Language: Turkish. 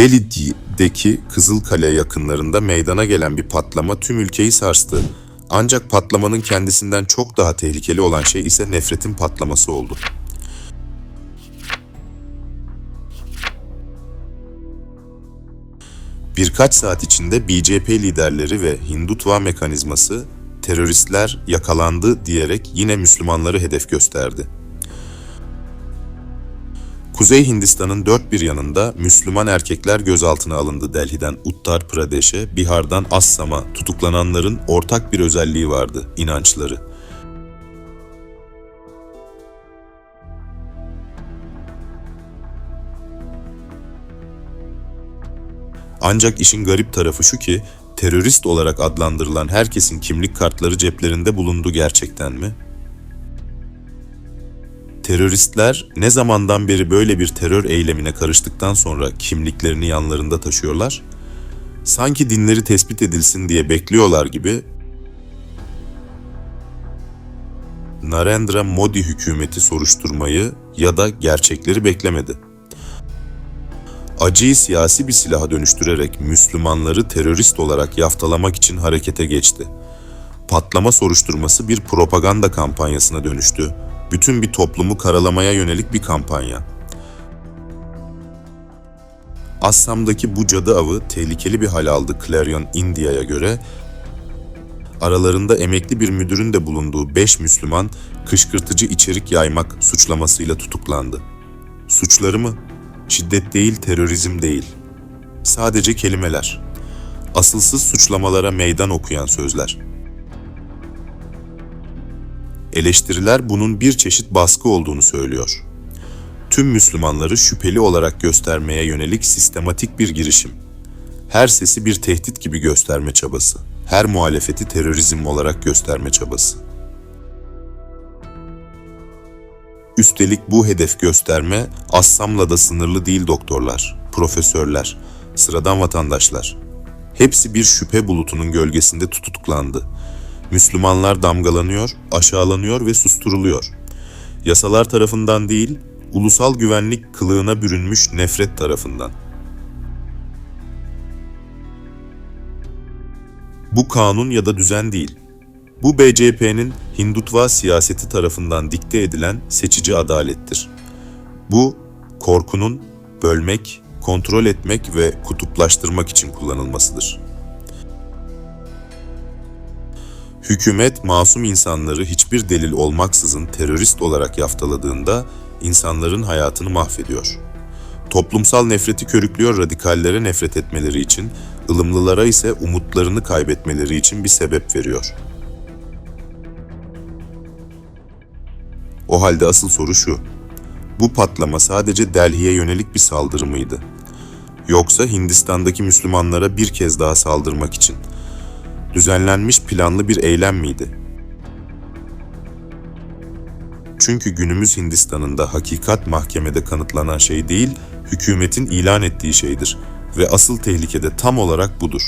Delhi'deki Kızılkale yakınlarında meydana gelen bir patlama tüm ülkeyi sarstı. Ancak patlamanın kendisinden çok daha tehlikeli olan şey ise nefretin patlaması oldu. Birkaç saat içinde BJP liderleri ve Hindutva mekanizması teröristler yakalandı diyerek yine Müslümanları hedef gösterdi. Kuzey Hindistan'ın dört bir yanında Müslüman erkekler gözaltına alındı Delhi'den Uttar Pradesh'e, Bihar'dan Assam'a tutuklananların ortak bir özelliği vardı, inançları. Ancak işin garip tarafı şu ki, terörist olarak adlandırılan herkesin kimlik kartları ceplerinde bulundu gerçekten mi? Teröristler ne zamandan beri böyle bir terör eylemine karıştıktan sonra kimliklerini yanlarında taşıyorlar? Sanki dinleri tespit edilsin diye bekliyorlar gibi Narendra Modi hükümeti soruşturmayı ya da gerçekleri beklemedi. Acıyı siyasi bir silaha dönüştürerek Müslümanları terörist olarak yaftalamak için harekete geçti. Patlama soruşturması bir propaganda kampanyasına dönüştü bütün bir toplumu karalamaya yönelik bir kampanya. Assam'daki bu cadı avı tehlikeli bir hal aldı Clarion India'ya göre. Aralarında emekli bir müdürün de bulunduğu 5 Müslüman kışkırtıcı içerik yaymak suçlamasıyla tutuklandı. Suçları mı? Şiddet değil, terörizm değil. Sadece kelimeler. Asılsız suçlamalara meydan okuyan sözler. Eleştiriler bunun bir çeşit baskı olduğunu söylüyor. Tüm Müslümanları şüpheli olarak göstermeye yönelik sistematik bir girişim. Her sesi bir tehdit gibi gösterme çabası. Her muhalefeti terörizm olarak gösterme çabası. Üstelik bu hedef gösterme Assam'la da sınırlı değil doktorlar, profesörler, sıradan vatandaşlar. Hepsi bir şüphe bulutunun gölgesinde tutuklandı Müslümanlar damgalanıyor, aşağılanıyor ve susturuluyor. Yasalar tarafından değil, ulusal güvenlik kılığına bürünmüş nefret tarafından. Bu kanun ya da düzen değil. Bu BCP'nin Hindutva siyaseti tarafından dikte edilen seçici adalettir. Bu korkunun bölmek, kontrol etmek ve kutuplaştırmak için kullanılmasıdır. Hükümet masum insanları hiçbir delil olmaksızın terörist olarak yaftaladığında insanların hayatını mahvediyor. Toplumsal nefreti körüklüyor radikallere nefret etmeleri için, ılımlılara ise umutlarını kaybetmeleri için bir sebep veriyor. O halde asıl soru şu. Bu patlama sadece Delhi'ye yönelik bir saldırı mıydı? Yoksa Hindistan'daki Müslümanlara bir kez daha saldırmak için düzenlenmiş planlı bir eylem miydi? Çünkü günümüz Hindistan'ında hakikat mahkemede kanıtlanan şey değil, hükümetin ilan ettiği şeydir ve asıl tehlike de tam olarak budur.